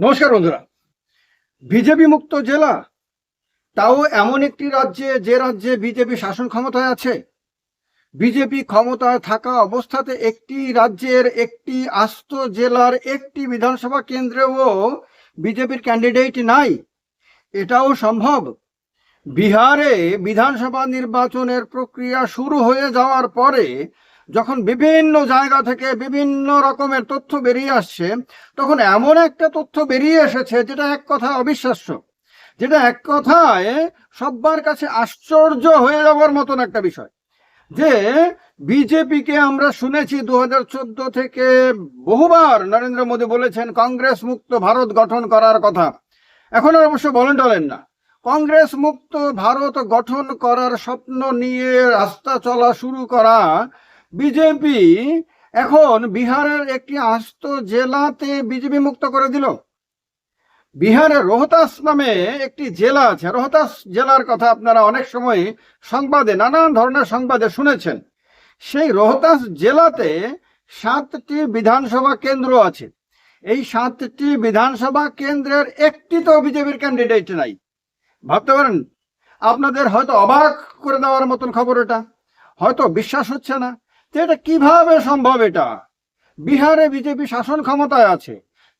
নমস্কার বন্ধুরা। বিজেপি মুক্ত জেলা? তাও এমন একটি রাজ্যে যে রাজ্যে বিজেপি শাসন ক্ষমতায় আছে? বিজেপি ক্ষমতায় থাকা অবস্থাতে একটি রাজ্যের একটি আস্ত জেলার একটি বিধানসভা কেন্দ্রেও বিজেপির ক্যান্ডিডেট নাই। এটাও সম্ভব? বিহারে বিধানসভা নির্বাচনের প্রক্রিয়া শুরু হয়ে যাওয়ার পরে যখন বিভিন্ন জায়গা থেকে বিভিন্ন রকমের তথ্য বেরিয়ে আসছে, তখন এমন একটা তথ্য বেরিয়ে এসেছে যেটা এক কথা অবিশ্বাস্য। যেটা এক কথায় সবার কাছে আশ্চর্য হয়ে যাওয়ার মতন একটা বিষয়। যে বিজেপিকে আমরা শুনেছি দু হাজার চোদ্দ থেকে বহুবার নরেন্দ্র মোদী বলেছেন, কংগ্রেস মুক্ত ভারত গঠন করার কথা। এখন অবশ্য বলেন টলেন না। কংগ্রেস মুক্ত ভারত গঠন করার স্বপ্ন নিয়ে রাস্তা চলা শুরু করা বিজেপি এখন বিহারের একটি আস্ত জেলাতে বিজেপি মুক্ত করে দিল। বিহারের রোহতাস নামে একটি জেলা আছে। রোহতাস জেলার কথা আপনারা অনেক সময় সংবাদে, নানান ধরনের সংবাদে শুনেছেন। সেই রোহতাস জেলাতে সাতটি বিধানসভা কেন্দ্র আছে। এই সাতটি বিধানসভা কেন্দ্রের একটি তো বিজেপির ক্যান্ডিডেট নাই। ভাবতে পারেন, আপনাদের হয়তো অবাক করে দেওয়ার মতন খবর এটা। হয়তো বিশ্বাস হচ্ছে না। তো এটা কীভাবে সম্ভব এটা? বিহারে বিজেপি শাসন ক্ষমতায় আছে,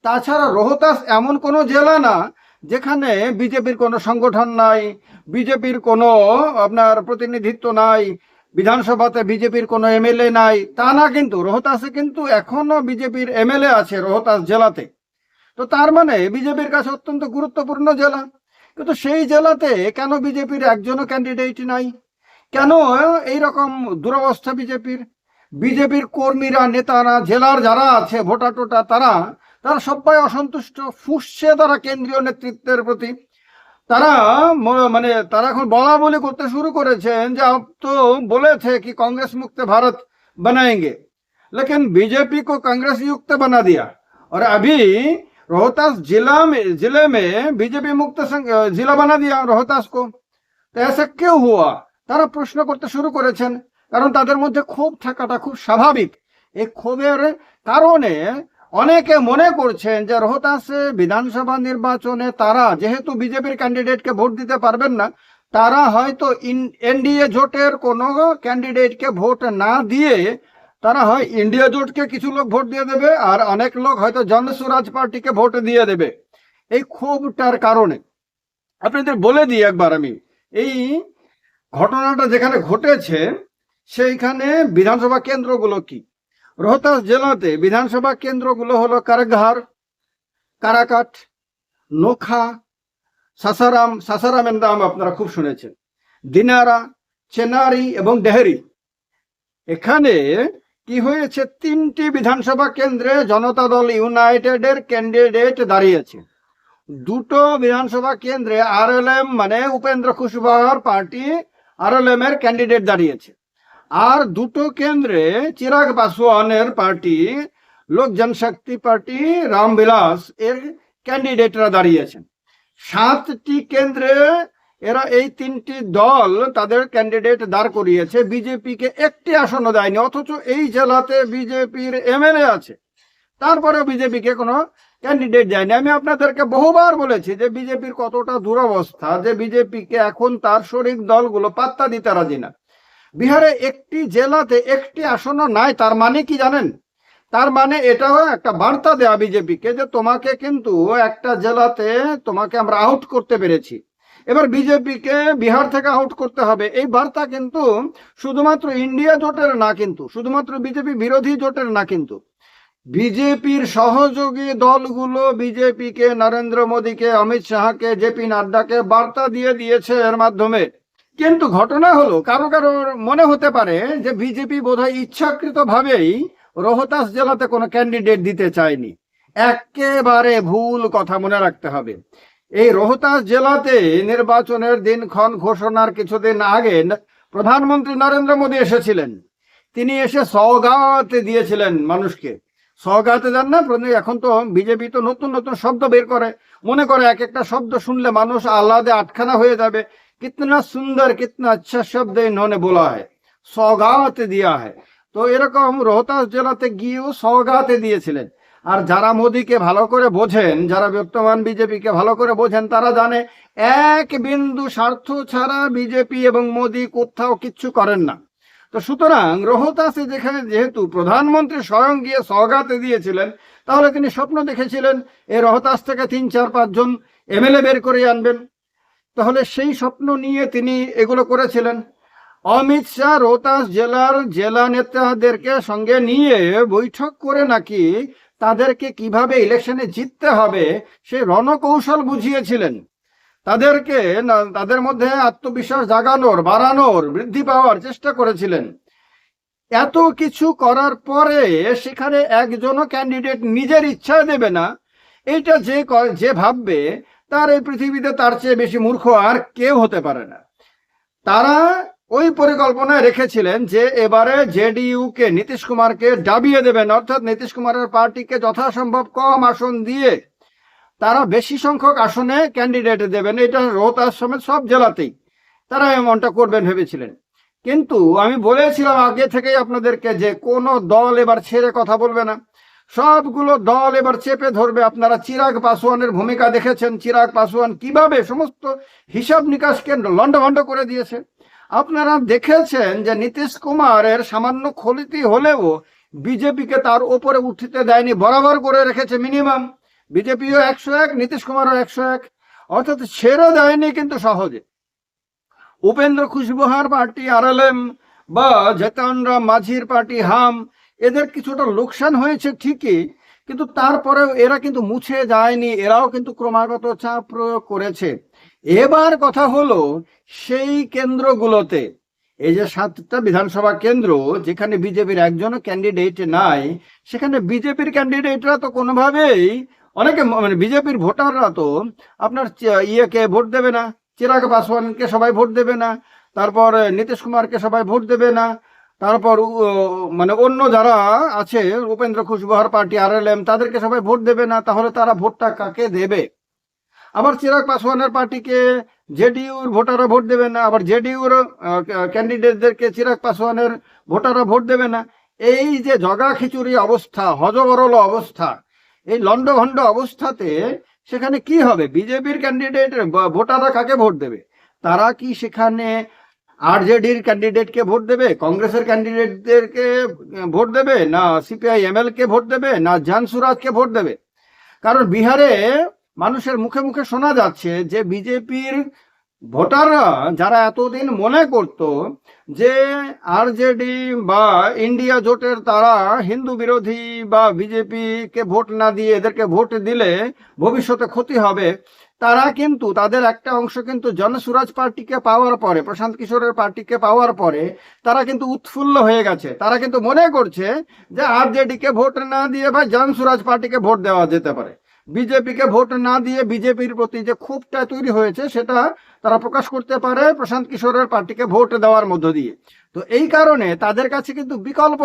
তাছাড়া রোহতাস এমন কোনো জেলা না যেখানে বিজেপির কোনো সংগঠন নাই, বিজেপির কোনো আপনার প্রতিনিধিত্ব নাই, বিধানসভাতে বিজেপির কোনো এমএলএ নাই, তা না কিন্তু, রোহতাসে কিন্তু এখনও বিজেপির এমএলএ আছে রোহতাস জেলাতে। তো তার মানে বিজেপির কাছে অত্যন্ত গুরুত্বপূর্ণ জেলা। কিন্তু সেই জেলাতে কেন বিজেপির একজনও ক্যান্ডিডেট নাই? কেন এই রকম দুরবস্থা বিজেপির? বিজেপির কর্মীরা নেতারা জেলার যারা আছে ভোটা টোটা তারা তারা সবাই অসন্তুষ্ট ফুসছে তারা কেন্দ্রীয় নেতৃত্বের প্রতি তারা ম- মানে তারা এখন বলা বলি করতে শুরু করেছেন যে আপ তো বলেছে कि कांग्रेस मुक्त भारत बनाएंगे लेकिन बीजेपी को कांग्रेस युक्त बना दिया और अभी रोहतास जिला में जिले में बीजेपी मुक्त संग- जिला बना दिया रोहतास को তো ऐसा क्यों हुआ তারা প্রশ্ন করতে শুরু করেছেন কারণ তাদের মধ্যে ক্ষোভ থাকাটা খুব স্বাভাবিক। এই ক্ষোভের কারণে অনেকে মনে করছেন যে রোহতাসে বিধানসভা নির্বাচনে তারা যেহেতু বিজেপির ক্যান্ডিডেটকে ভোট দিতে পারবেন না, তারা হয়তো এনডিএ জোটের কোনো ক্যান্ডিডেটকে ভোট না দিয়ে তারা হয় ইন্ডিয়া জোটকে কিছু লোক ভোট দিয়ে দেবে আর অনেক লোক হয়তো জনসুরাজ পার্টিকে ভোট দিয়ে দেবে। এই ক্ষোভটার কারণে। আপনাদের বলে দিই একবার আমি, এই ঘটনাটা যেখানে ঘটেছে সেইখানে বিধানসভা কেন্দ্রগুলো কি? রোহতাস জেলাতে বিধানসভা কেন্দ্রগুলো হলো কারাঘার কারাকাট, নোখা, সাসারাম, সাসারামের নাম আপনারা খুব শুনেছেন। দিনারা, চেনারি এবং ডেহরি এখানে কি হয়েছে? তিনটি বিধানসভা কেন্দ্রে জনতা দল ইউনাইটেডের ক্যান্ডিডেট দাঁড়িয়েছে। দুটো বিধানসভা কেন্দ্রে আরএলএম মানে উপেন্দ্র কুশবাহার পার্টি আরএলএম এর ক্যান্ডিডেট দাঁড়িয়েছে। আর দুটো কেন্দ্রে চিরাগ পাসওয়ানের পার্টি, লোক জনশক্তি পার্টি রামবিলাস এর ক্যান্ডিডেটরা দাঁড়িয়েছেন। সাতটি কেন্দ্রে এরা এই তিনটি দল তাদের ক্যান্ডিডেট দাঁড় করিয়েছে। বিজেপিকে একটি আসনও দেয়নি, অথচ এই জেলাতে বিজেপির এমএলএ আছে। তারপরে বিজেপিকে কোনো ক্যান্ডিডেট দেয়নি। আমি আপনাদেরকে বহুবার বলেছি যে বিজেপির কতটা দুরবস্থা, যে বিজেপিকে এখন তার শরিক দলগুলো পাত্তা দিতে রাজি না। বিহারে একটি জেলাতে একটি আসনও নাই, তার মানে কি জানেন? তার মানে এটাও একটা বার্তা দেয়া বিজেপিকে যে তোমাকে কিন্তু একটা জেলাতে তোমাকে আমরা আউট করতে পেরেছি। এবার বিজেপিকে বিহার থেকে আউট করতে হবে। এই বার্তা কিন্তু শুধুমাত্র ইন্ডিয়া জোটের না কিন্তু, শুধুমাত্র বিজেপি বিরোধী জোটের না কিন্তু। বিজেপির সহযোগী দলগুলো বিজেপিকে, নরেন্দ্র মোদীকে, অমিত শাহকে জেপি নাড্ডাকে বার্তা দিয়ে দিয়েছে এর মাধ্যমে। কিন্তু ঘটনা হলো, কারও কারও মনে হতে পারে যে বিজেপি বোধহয় ইচ্ছাকৃত ভাবেই রোহতাস জেলাতে কোনো ক্যান্ডিডেট দিতে চায়নি। একেবারে ভুল কথা মনে রাখতে হবে। এই রোহতাস জেলাতে নির্বাচনের দিনক্ষণ ঘোষণার কিছুদিন আগে প্রধানমন্ত্রী নরেন্দ্র মোদী এসেছিলেন। তিনি এসে সওগাত দিয়েছিলেন মানুষকে। সওগাতে যান না এখন তো বিজেপি তো নতুন নতুন শব্দ বের করে। মনে করে এক একটা শব্দ শুনলে মানুষ আহ্লাদে আটখানা হয়ে যাবে। कितना सुंदर कितना अच्छा शब्द इन्होंने बोला है सौगात दिया है তো এরকম রোহতাস জেলাতে গিয়েও সওগাতে দিয়েছিলেন আর যারা মোদিকে ভালো করে বোঝেন যারা বর্তমান বিজেপিকে ভালো করে বোঝেন তারা জানে এক বিন্দু স্বার্থ ছাড়া বিজেপি এবং মোদি কোথাও কিচ্ছু করেন না তো সুতরাং রোহতাসে যেখানে যেহেতু প্রধানমন্ত্রী স্বয়ং গিয়ে সওগাতে দিয়েছিলেন তাহলে তিনি স্বপ্ন দেখেছিলেন এই রোহতাস থেকে তিন চার পাঁচজন এমএলএ বের করে আনবেন তাহলে সেই স্বপ্ন নিয়ে তিনি এগুলো করেছিলেন। অমিত শাহ রোহতাস জেলার জেলা নেতাদেরকে সঙ্গে নিয়ে বৈঠক করে নাকি তাদেরকে কীভাবে ইলেকশনে জিততে হবে সে রণকৌশল বুঝিয়েছিলেন। তাদেরকে তাদের মধ্যে আত্মবিশ্বাস জাগানোর, বাড়ানোর বৃদ্ধি পাওয়ার চেষ্টা করেছিলেন। এত কিছু করার পরে সেখানে একজনও ক্যান্ডিডেট নিজের ইচ্ছা দেবে না। এইটা যে যে ভাববে তার এই পৃথিবীতে তার চেয়ে বেশি মূর্খ আর কেউ হতে পারে না। তারা ওই পরিকল্পনায় রেখেছিলেন যে এবারে জেডিইউ কে নীতিশ কুমারকে ডাবিয়ে দেবেন, অর্থাৎ নীতিশ কুমারের পার্টিকে যথাসম্ভব কম আসন দিয়ে তারা বেশি সংখ্যক আসনে ক্যান্ডিডেট দেবেন। এটা রোহতাস সমেত সব জেলাতেই। তারা এমনটা করবেন ভেবেছিলেন। কিন্তু আমি বলেছিলাম আগে থেকেই আপনাদেরকে যে কোনো দল এবার ছেড়ে কথা বলবে না। সবগুলো দল এবার চেপে ধরবে। আপনারা চিরাগ পাসওয়ানের ভূমিকা দেখেছেন। চিরাগ পাসওয়ান কীভাবে সমস্ত হিসাব নিকাশ নিকাশকে লন্ডভন্ড করে দিয়েছে? আপনারা দেখেছেন যে নীতিশ কুমারের সামান্য খলিতি হলেও বিজেপিকে তার ওপরে উঠিতে দেয়নি, বরাবর করে রেখেছে মিনিমাম। বিজেপিও একশো এক, নীতিশ কুমারও একশো এক। অর্থাৎ ছেড়ে দেয়নি কিন্তু সহজে। উপেন্দ্র খুশবুহার পার্টি আরএলএম বা জেতান রাম মাঝির পার্টি হাম এদের কিছুটা লোকসান হয়েছে ঠিকই, কিন্তু তারপরেও এরা কিন্তু মুছে যায়নি, এরাও কিন্তু ক্রমাগত চাপ প্রয়োগ করেছে। এবার কথা হলো সেই কেন্দ্রগুলোতে। এই যে সাতটা বিধানসভা কেন্দ্র, যেখানে বিজেপির একজনও ক্যান্ডিডেট নাই, সেখানে বিজেপির ক্যান্ডিডেটরা তো কোনোভাবেই, অনেকে মানে বিজেপির ভোটাররা তো আপনার ইয়েকে ভোট দেবে না, চিরাগ পাসওয়ানকে সবাই ভোট দেবে না, তারপর নীতিশ কুমারকে সবাই ভোট দেবে না তারপর মানে অন্য যারা আছে উপেন্দ্র খুশবুহার পার্টি, আর এল এম, তাদেরকে সবাই ভোট দেবে না, তাহলে তারা ভোটটা কাকে দেবে? আবার চিরাগ পাসওয়ানের পার্টিকে জেডিইউর ভোটাররা ভোট দেবে না, আবার জেডিইউর ক্যান্ডিডেটদেরকে চিরাগ পাসওয়ানের ভোটাররা ভোট দেবে না। এই যে জগা খিচুড়ি অবস্থা, হজবরল অবস্থা, এই লন্ডভন্ড অবস্থাতে সেখানে কি হবে? বিজেপির ক্যান্ডিডেট ভোটাররা কাকে ভোট দেবে? তারা কি সেখানে আরজেডির ক্যান্ডিডেটকে ভোট দেবে? কংগ্রেসের ক্যান্ডিডেটদেরকে ভোট দেবে? না সিপিআই এমএল কে ভোট দেবে? না জান ভোট দেবে? কারণ বিহারে মানুষের মুখে মুখে শোনা যাচ্ছে যে বিজেপির ভোটাররা যারা এতদিন মনে করত যে আরজেডি বা ইন্ডিয়া জোটের তারা হিন্দু বিরোধী বা বিজেপিকে ভোট না দিয়ে এদেরকে ভোট দিলে ভবিষ্যতে ক্ষতি হবে তারা কিন্তু, তাদের একটা অংশ কিন্তু জনসুরাজ পার্টিকে পাওয়ার পরে, প্রশান্ত কিশোরের পার্টিকে পাওয়ার পরে, তারা কিন্তু উৎফুল্ল হয়ে গেছে। তারা কিন্তু মনে করছে যে আরজেডিকে ভোট না দিয়ে ভাই জনসুরাজ পার্টিকে ভোট দেওয়া যেতে পারে। বিজেপিকে ভোট না দিয়ে বিজেপির প্রতি যে ক্ষোভটা তৈরি হয়েছে, সেটা তারা প্রকাশ করতে পারে প্রশান্ত কিশোরের পার্টিকে ভোট দেওয়ার মধ্য দিয়ে। তো এই কারণে তাদের কাছে কিন্তু বিকল্প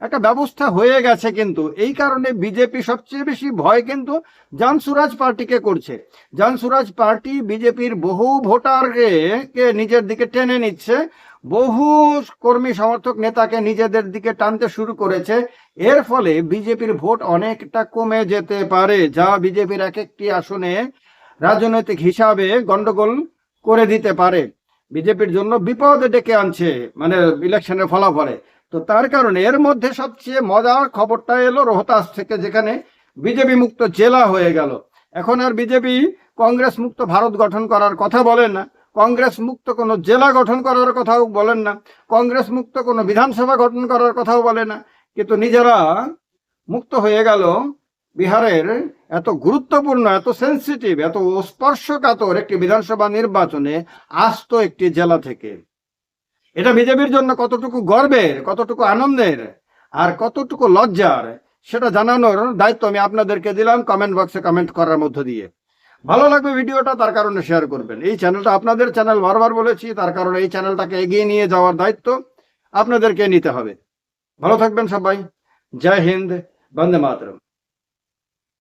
একটা ব্যবস্থা হয়ে গেছে কিন্তু। এই কারণে বিজেপি সবচেয়ে বেশি ভয় কিন্তু জানসুরাজ পার্টিকে করছে। জানসুরাজ পার্টি বিজেপির বহু ভোটারকে নিজের দিকে টেনে নিচ্ছে। বহু কর্মী সমর্থক নেতাকে নিজেদের দিকে টানতে শুরু করেছে। এর ফলে বিজেপির ভোট অনেকটা কমে যেতে পারে, যা বিজেপির এক একটি আসনে রাজনৈতিক হিসাবে গন্ডগোল করে দিতে পারে। বিজেপির জন্য বিপদ ডেকে আনছে মানে ইলেকশনের ফলাফলে। তো তার কারণে এর মধ্যে সবচেয়ে মজার খবরটা এলো রোহতাস থেকে, যেখানে বিজেপি মুক্ত জেলা হয়ে গেল। এখন আর বিজেপি কংগ্রেস মুক্ত ভারত গঠন করার কথা বলে না। কংগ্রেস মুক্ত কোনো জেলা গঠন করার কথাও বলেন না। কংগ্রেস মুক্ত কোনো বিধানসভা গঠন করার কথাও বলে না। কিন্তু নিজেরা মুক্ত হয়ে গেল বিহারের এত গুরুত্বপূর্ণ, এত সেন্সিটিভ এত স্পর্শকাতর একটি বিধানসভা নির্বাচনে আস্ত একটি জেলা থেকে। এটা বিজেপির জন্য কতটুকু গর্বের, কতটুকু আনন্দের আর কতটুকু লজ্জার, সেটা জানানোর দায়িত্ব আমি আপনাদেরকে দিলাম। কমেন্ট বক্সে কমেন্ট করার মধ্য দিয়ে। ভালো লাগবে ভিডিওটা, তার কারণে শেয়ার করবেন। এই চ্যানেলটা আপনাদের চ্যানেল বারবার বলেছি, তার কারণে এই চ্যানেলটাকে এগিয়ে নিয়ে যাওয়ার দায়িত্ব আপনাদেরকে নিতে হবে। ভালো থাকবেন সবাই। জয় হিন্দ, বন্দে মাতরম।